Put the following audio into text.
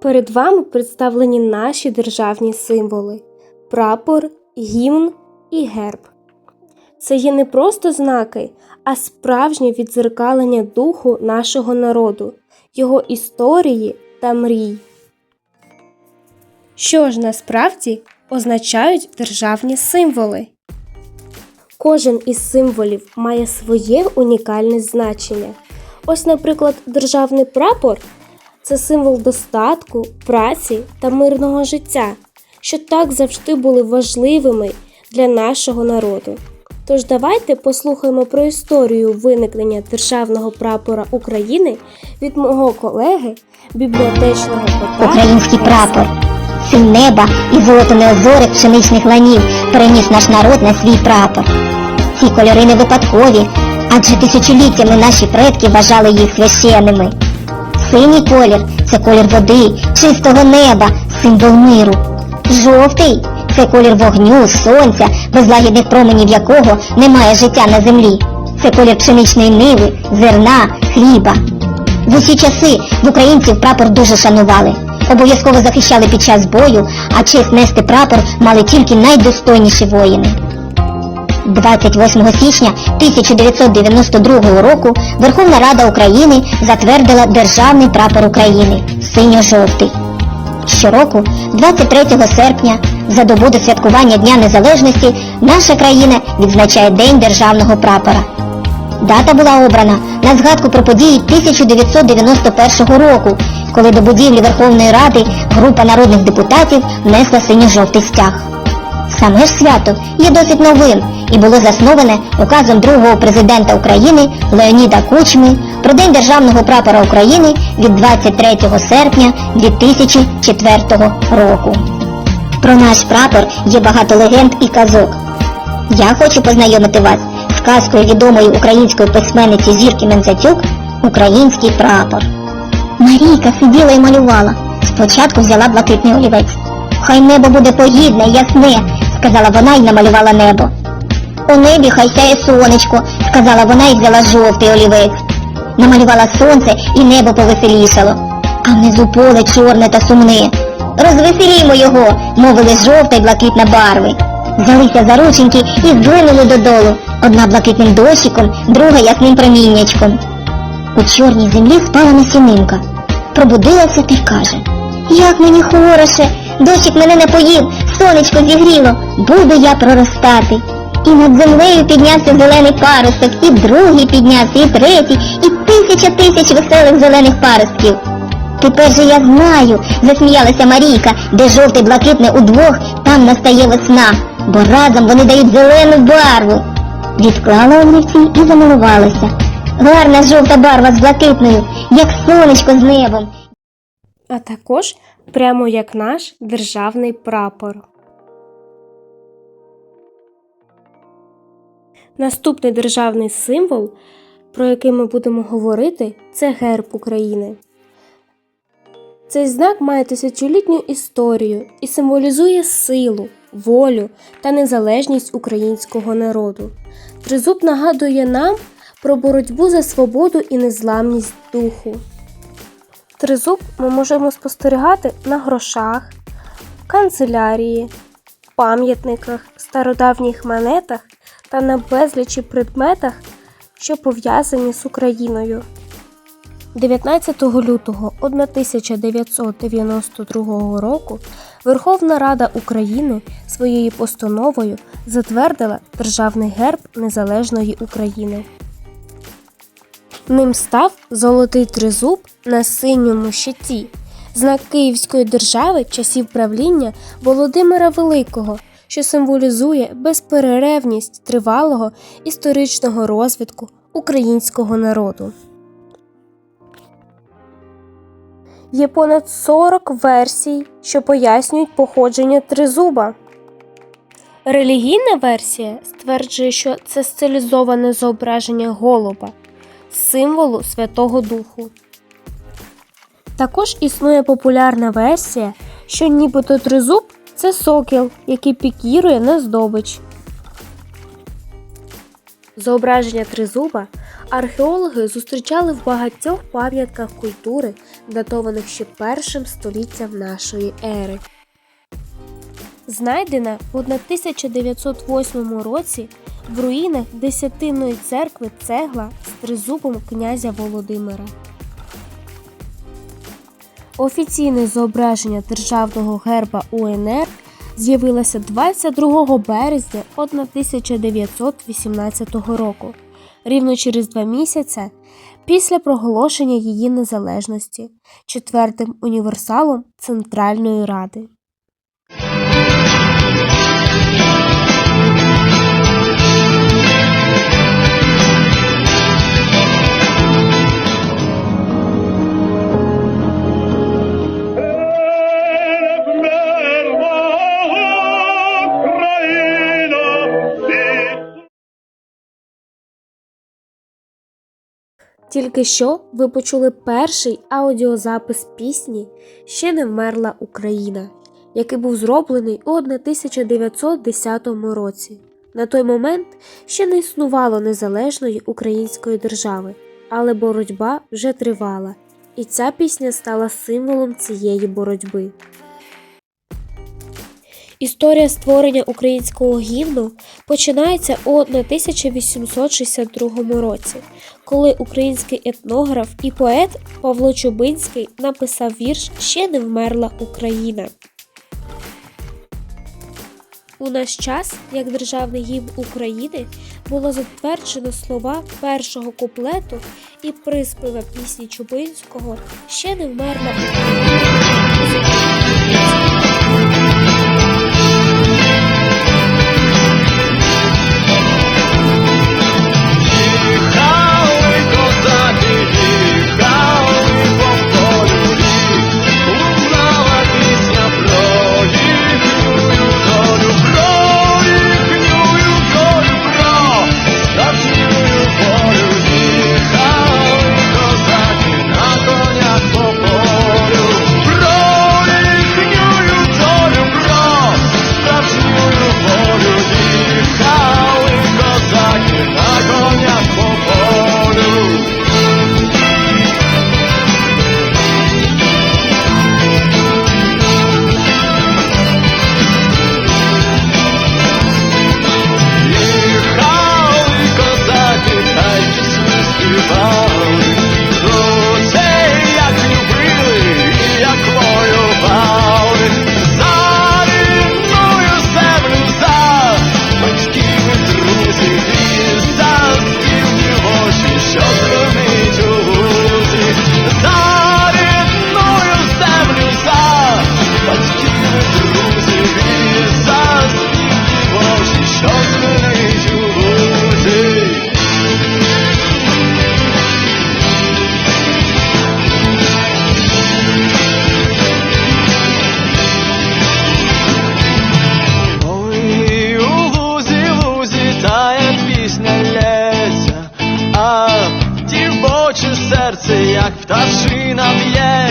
Перед вами представлені наші державні символи прапор, гімн і герб. Це є не просто знаки, а справжнє відзеркалення духу нашого народу, його історії та мрій. Що ж насправді означають державні символи? Кожен із символів має своє унікальне значення. Ось, наприклад, державний прапор це символ достатку, праці та мирного життя, що так завжди були важливими для нашого народу. Тож давайте послухаємо про історію виникнення державного прапора України від мого колеги, бібліотечного кота. Український прапор, синь неба і золото неозорих пшеничних ланів переніс наш народ на свій прапор. Ці кольори не випадкові, адже тисячоліттями наші предки вважали їх священними. Синій колір це колір води, чистого неба, символ миру. Жовтий це колір вогню, сонця, без лагідних променів якого немає життя на землі. Це колір пшеничної ниви, зерна, хліба. В усі часи в українців прапор дуже шанували. Обов'язково захищали під час бою, а честь нести прапор мали тільки найдостойніші воїни. 28 січня 1992 року Верховна Рада України затвердила Державний прапор України синьо-жовтий. Щороку, 23 серпня, за добу до святкування Дня Незалежності, наша країна відзначає День державного прапора. Дата була обрана на згадку про події 1991 року, коли до будівлі Верховної Ради група народних депутатів внесла синьо-жовтий стяг. Саме ж свято є досить новим і було засноване указом другого президента України Леоніда Кучми про День державного прапора України від 23 серпня 2004 року. Про наш прапор є багато легенд і казок. Я хочу познайомити вас з казкою відомої української письменниці Зірки Мензатюк Український прапор. Марійка сиділа і малювала. Спочатку взяла блакитний олівець. Хай небо буде погідне, ясне, сказала вона і намалювала небо. У небі хай сяє сонечко, сказала вона і взяла жовтий олівець. Намалювала сонце і небо повеселішало. А внизу поле чорне та сумне. Розвеселімо його, мовили жовта й блакитна барви. Взялися за рученьки і зглинули додолу. Одна блакитним дощиком, друга ясним проміннячком. У чорній землі спала насінинка. Пробудилася та й каже Як мені хороше, дощик мене напоїв, сонечко зігріло, буду я проростати. І над землею піднявся зелений паросток, і другий піднявся, і третій, і тисяча тисяч веселих зелених паростків. Тепер же я знаю, засміялася Марійка, де жовтий блакитне удвох, там настає весна, бо разом вони дають зелену барву. Відклала олівці і замилувалася. Гарна жовта барва з блакитною, як сонечко з небом. а також прямо як наш державний прапор. Наступний державний символ, про який ми будемо говорити, це герб України. Цей знак має тисячолітню історію і символізує силу, волю та незалежність українського народу. Тризуб нагадує нам про боротьбу за свободу і незламність духу. Тризуб ми можемо спостерігати на грошах, канцелярії, пам'ятниках, стародавніх монетах та на безлічі предметах, що пов'язані з Україною. 19 лютого 1992 року Верховна Рада України своєю постановою затвердила Державний герб Незалежної України. Ним став золотий тризуб на синьому щиті, знак Київської держави часів правління Володимира Великого, що символізує безперервність тривалого історичного розвитку українського народу. Є понад 40 версій, що пояснюють походження тризуба. Релігійна версія стверджує, що це стилізоване зображення голуба, символу Святого Духу. Також існує популярна версія, що нібито тризуб це сокіл, який пікірує на здобич. Зображення тризуба археологи зустрічали в багатьох пам'ятках культури датованих ще першим століттям нашої ери. Знайдена в 1908 році в руїнах Десятинної церкви цегла з тризубом князя Володимира. Офіційне зображення державного герба УНР з'явилося 22 березня 1918 року, рівно через два місяці після проголошення її незалежності, четвертим універсалом Центральної Ради. Тільки що ви почули перший аудіозапис пісні Ще не вмерла Україна, який був зроблений у 1910 році. На той момент ще не існувало незалежної української держави, але боротьба вже тривала, і ця пісня стала символом цієї боротьби. Історія створення українського гімну починається у 1862 році, коли український етнограф і поет Павло Чубинський написав вірш Ще не вмерла Україна. У наш час, як державний гімн України, було затверджено слова першого куплету і приспіва пісні Чубинського Ще не вмерла Україна. on the end.